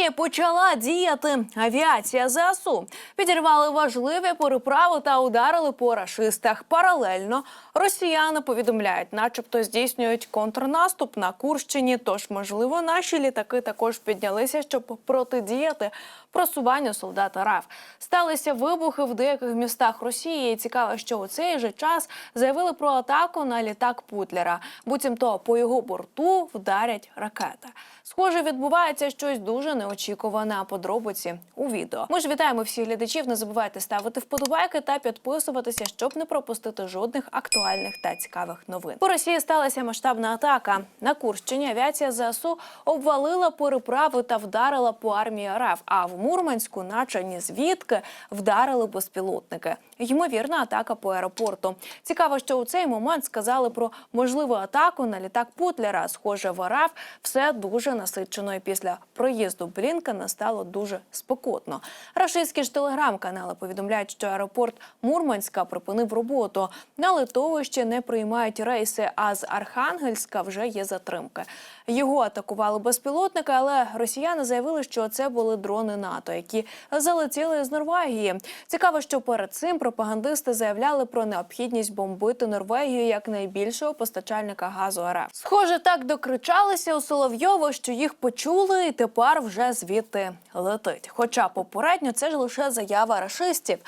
Росії почала діяти авіація ЗСУ. Підірвали важливі переправи та ударили по рашистах. Паралельно росіяни повідомляють, начебто здійснюють контрнаступ на Курщині. Тож, можливо, наші літаки також піднялися, щоб протидіяти просуванню солдат РФ. Сталися вибухи в деяких містах Росії. І цікаво, що у цей же час заявили про атаку на літак Путлера. Буцімто по його борту вдарять ракети. Схоже, відбувається щось дуже неочікуване. А подробиці у відео. Ми ж вітаємо всіх глядачів. Не забувайте ставити вподобайки та підписуватися, щоб не пропустити жодних актуальних та цікавих новин. По Росії сталася масштабна атака. На Курщині авіація ЗСУ обвалила переправи та вдарила по армії РФ. А в Мурманську, наче ні звідки, вдарили безпілотники. Ймовірна атака по аеропорту. Цікаво, що у цей момент сказали про можливу атаку на літак Путлера. Схоже, в РФ все дуже насичено. І після проїзду Блінкена стало дуже спекотно. Рашистські ж телеграм-канали повідомляють, що аеропорт Мурманська припинив роботу. На литовище не приймають рейси, а з Архангельська вже є затримки. Його атакували безпілотники, але росіяни заявили, що це були дрони НАТО, які залетіли з Норвегії. Цікаво, що перед цим пропагандисти заявляли про необхідність бомбити Норвегію як найбільшого постачальника газу РФ. Схоже, так докричалися у Соловйово, що їх почули, і тепер вже звідти летить. Хоча попередньо це ж лише заява рашистів.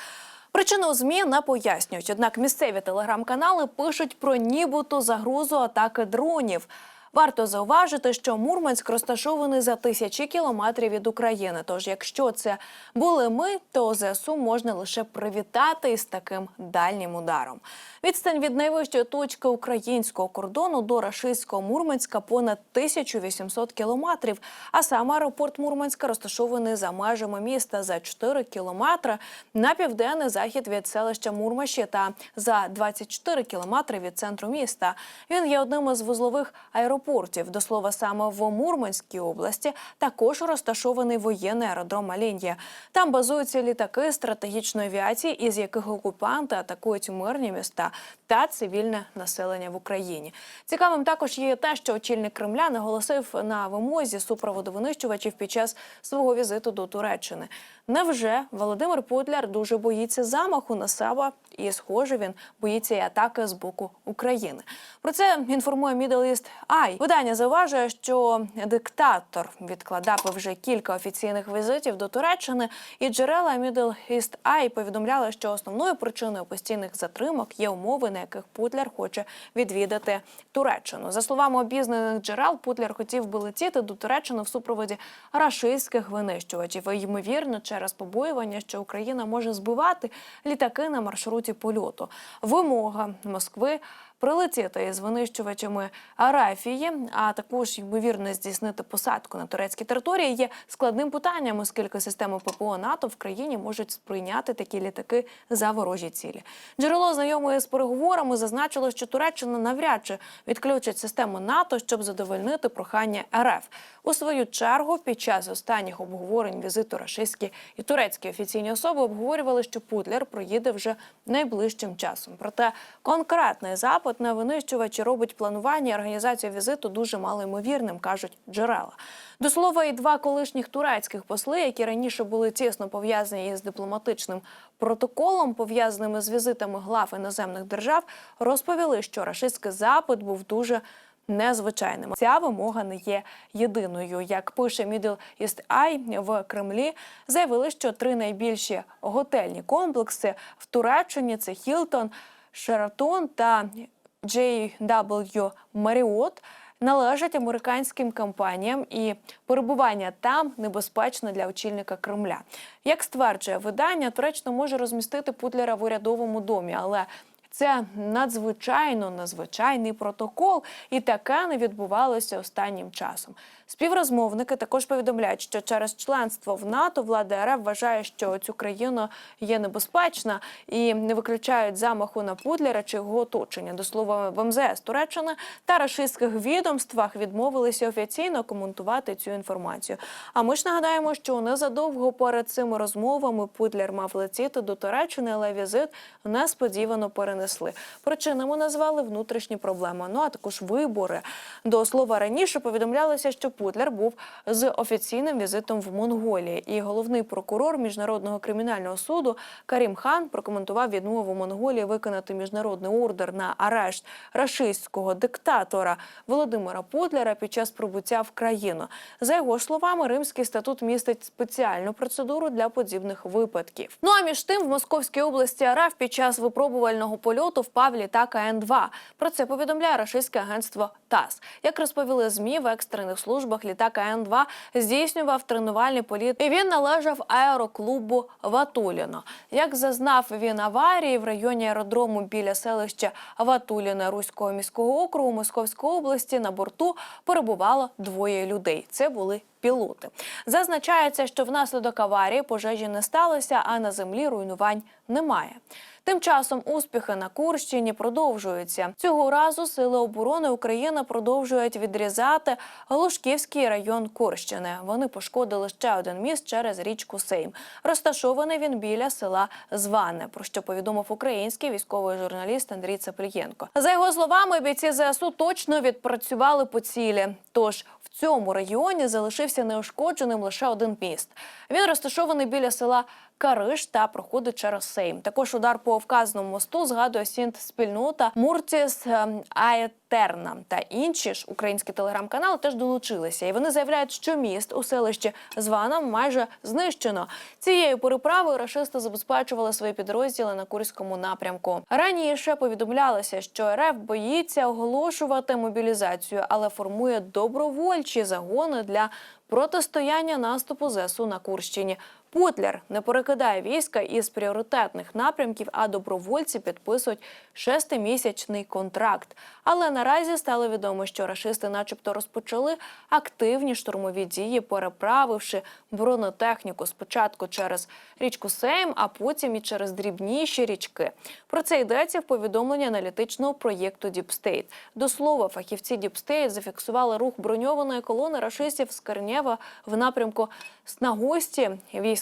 Причину змі не пояснюють. Однак місцеві телеграм-канали пишуть про нібито загрозу атаки дронів. Варто зауважити, що Мурманськ розташований за тисячі кілометрів від України. Тож, якщо це були ми, то ЗСУ можна лише привітати із таким дальнім ударом. Відстань від найвищої точки українського кордону до рашистського Мурманська понад 1800 кілометрів. А сам аеропорт Мурманська розташований за межами міста за 4 кілометри на південний захід від селища Мурмаші та за 24 кілометри від центру міста. Він є одним із вузлових аеропортів. До слова, саме в Мурманській області також розташований воєнний аеродром Алінія. Там базуються літаки стратегічної авіації, із яких окупанти атакують мирні міста та цивільне населення в Україні. Цікавим також є те, що очільник Кремля наголосив на вимозі супроводу винищувачів під час свого візиту до Туреччини. Невже Володимир Путляр дуже боїться замаху на себе, і схоже, він боїться і атаки з боку України. Про це інформує Middle East Eye. Видання зауважує, що диктатор відкладав вже кілька офіційних візитів до Туреччини, і джерела Middle East Eye повідомляли, що основною причиною постійних затримок є умови, на яких Путляр хоче відвідати Туреччину. За словами обізнаних джерел, Путляр хотів би летіти до Туреччини в супроводі рашистських винищувачів. І, ймовірно, через побоювання, що Україна може збивати літаки на маршруті польоту. Вимога Москви. Прилетіти із винищувачами Арафії, а також ймовірно здійснити посадку на турецькій території є складним питанням, оскільки системи ППО НАТО в країні можуть сприйняти такі літаки за ворожі цілі. Джерело знайомої з переговорами зазначило, що Туреччина навряд чи відключить систему НАТО, щоб задовольнити прохання РФ. У свою чергу, під час останніх обговорень візиту рашистські і турецькі офіційні особи обговорювали, що Путлер проїде вже найближчим часом. Проте конкретний запит на винищувачі робить планування і організацію візиту дуже малоймовірним, кажуть джерела. До слова, і два колишніх турецьких посли, які раніше були тісно пов'язані із дипломатичним протоколом, пов'язаними з візитами глав іноземних держав, розповіли, що рашистський запит був дуже незвичайним. Ця вимога не є єдиною. Як пише Middle East Eye, в Кремлі заявили, що три найбільші готельні комплекси в Туреччині це Хілтон, Шератон та JW Marriott належать американським компаніям, і перебування там небезпечно для очільника Кремля. Як стверджує видання, Туреччина може розмістити Путлера в урядовому домі, але це надзвичайно надзвичайний протокол, і таке не відбувалося останнім часом. Співрозмовники також повідомляють, що через членство в НАТО влада РФ вважає, що цю країну є небезпечна і не виключають замаху на Путлера чи його оточення. До слова, в МЗС Туреччини та рашистських відомствах відмовилися офіційно коментувати цю інформацію. А ми ж нагадаємо, що незадовго перед цими розмовами Путлер мав летіти до Туреччини, але візит несподівано перенесли. Причинами назвали внутрішні проблеми. Ну а також вибори. До слова раніше повідомлялося, що Путлер був з офіційним візитом в Монголії. І головний прокурор міжнародного кримінального суду Карім Хан прокоментував відмову Монголії виконати міжнародний ордер на арешт рашистського диктатора Володимира Путлера під час прибуття в країну. За його словами, Римський статут містить спеціальну процедуру для подібних випадків. Ну а між тим, в Московській області РФ під час випробувального польоту впав літак АН-2. Про це повідомляє рашистське агентство ТАСС. Як розповіли змі в екстрених службах, літак АН-2 здійснював тренувальний політ, і він належав аероклубу Ватуліно. Як зазнав він аварії в районі аеродрому біля селища Ватуліна Руського міського округу Московської області на борту перебувало двоє людей. Це були пілоти. Зазначається, що внаслідок аварії пожежі не сталося, а на землі руйнувань немає. Тим часом успіхи на Курщині продовжуються. Цього разу сили оборони України продовжують відрізати Глушківський район Курщини. Вони пошкодили ще один міст через річку Сейм. Розташований він біля села Зване, про що повідомив український військовий журналіст Андрій Цаплієнко. За його словами, бійці ЗСУ точно відпрацювали по цілі. Тож в цьому регіоні залишився неушкодженим лише один міст. Він розташований біля села Кариш та проходить через Сейм. Також удар по вказаному мосту згадує сінт спільнота Муртіс ем, Аетерна та інші ж українські телеграм-канали теж долучилися. І вони заявляють, що міст у селищі Звана майже знищено. Цією переправою рашисти забезпечували свої підрозділи на Курському напрямку. Раніше повідомлялося, що РФ боїться оголошувати мобілізацію, але формує добровольчі загони для протистояння наступу ЗСУ на Курщині. Путлер не перекидає війська із пріоритетних напрямків, а добровольці підписують шестимісячний контракт. Але наразі стало відомо, що рашисти, начебто, розпочали активні штурмові дії, переправивши бронетехніку спочатку через річку Сейм, а потім і через дрібніші річки. Про це йдеться в повідомленні аналітичного проєкту Діпстейт. До слова, фахівці Діпстейт зафіксували рух броньованої колони рашистів з Кернєва в напрямку Снагості.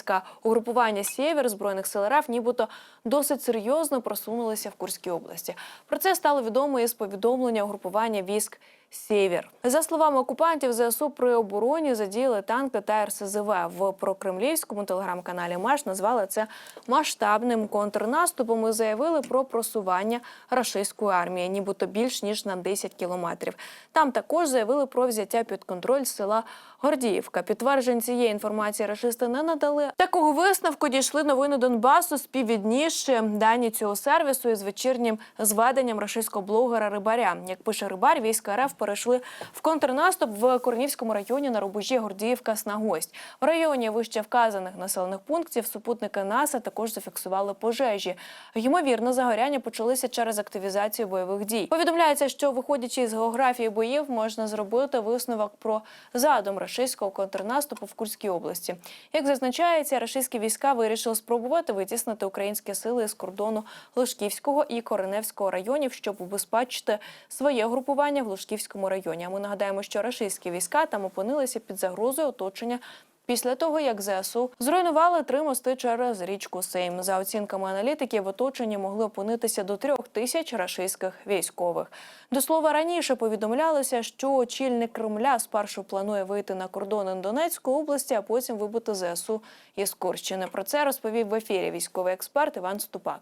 Війська угрупування Сєвєр збройних сил РФ нібито досить серйозно просунулися в Курській області. Про це стало відомо із повідомлення угрупування військ. Сєвєр. За словами окупантів, ЗСУ при обороні задіяли танки та РСЗВ. В прокремлівському телеграм-каналі Маш назвали це масштабним контрнаступом і заявили про просування рашистської армії, нібито більш ніж на 10 кілометрів. Там також заявили про взяття під контроль села Гордіївка. Підтверджень цієї інформації рашисти не надали. Такого висновку дійшли новини Донбасу, співвіднісши дані цього сервісу із вечірнім зведенням рашистського блогера Рибаря. Як пише Рибар, війська РФ перейшли в контрнаступ в Корнівському районі на рубежі Гордіївка Снагость. В районі вище вказаних населених пунктів супутники НАСА також зафіксували пожежі. Ймовірно, загоряння почалися через активізацію бойових дій. Повідомляється, що виходячи з географії боїв, можна зробити висновок про задум рашистського контрнаступу в Курській області. Як зазначається, рашистські війська вирішили спробувати витіснити українські сили з кордону Лужківського і Кореневського районів, щоб убезпечити своє групування в Лужківському районі. А ми нагадаємо, що рашистські війська там опинилися під загрозою оточення. Після того, як ЗСУ зруйнували три мости через річку Сейм, за оцінками аналітиків, в оточенні могли опинитися до трьох тисяч рашистських військових. До слова, раніше повідомлялося, що очільник Кремля спершу планує вийти на кордони Донецької області, а потім вибити ЗСУ із Курщини. Про це розповів в ефірі військовий експерт Іван Ступак.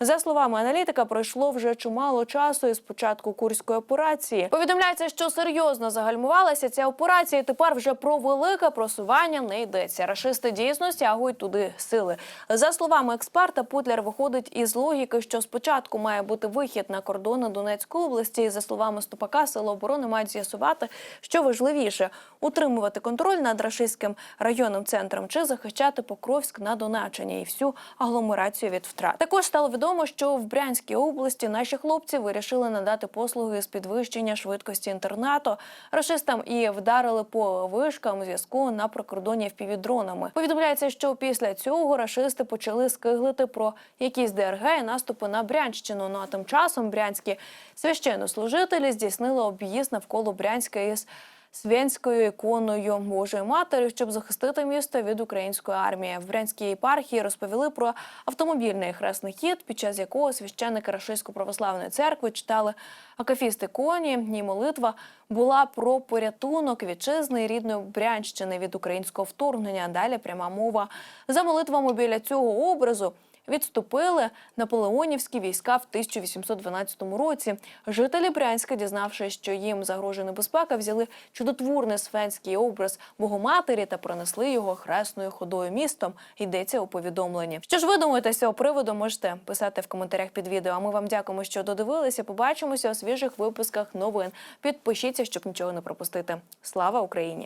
За словами аналітика, пройшло вже чимало часу із початку курської операції. Повідомляється, що серйозно загальмувалася ця операція. і Тепер вже про велике просування не йдеться. Рашисти дійсно стягують туди сили. За словами експерта, Путлер виходить із логіки, що спочатку має бути вихід на кордони Донецької області. І за словами Ступака, сили оборони мають з'ясувати, що важливіше утримувати контроль над рашистським районним центром чи захищати Покровськ на Донеччині і всю агломерацію від втрат. Також стало відомо, що в Брянській області наші хлопці вирішили надати послуги з підвищення швидкості інтернету рашистам і вдарили по вишкам зв'язку на прикордонні впівдронами. Повідомляється, що після цього рашисти почали скиглити про якісь ДРГ і наступи на Брянщину. Ну а тим часом брянські священнослужителі здійснили об'їзд навколо Брянська із свянською іконою Божої Матері, щоб захистити місто від української армії. В Брянській єпархії розповіли про автомобільний хресний хід, під час якого священники Рашистсько-православної церкви читали акафіст іконі. І молитва була про порятунок вітчизни і рідної Брянщини від українського вторгнення. Далі пряма мова за молитвами біля цього образу. Відступили наполеонівські війська в 1812 році. Жителі Брянська, дізнавшись, що їм загрожує небезпека, взяли чудотворний свенський образ Богоматері та пронесли його хресною ходою містом. Йдеться у повідомленні. Що ж ви думаєте з цього приводу? Можете писати в коментарях під відео. А ми вам дякуємо, що додивилися. Побачимося у свіжих випусках новин. Підпишіться, щоб нічого не пропустити. Слава Україні!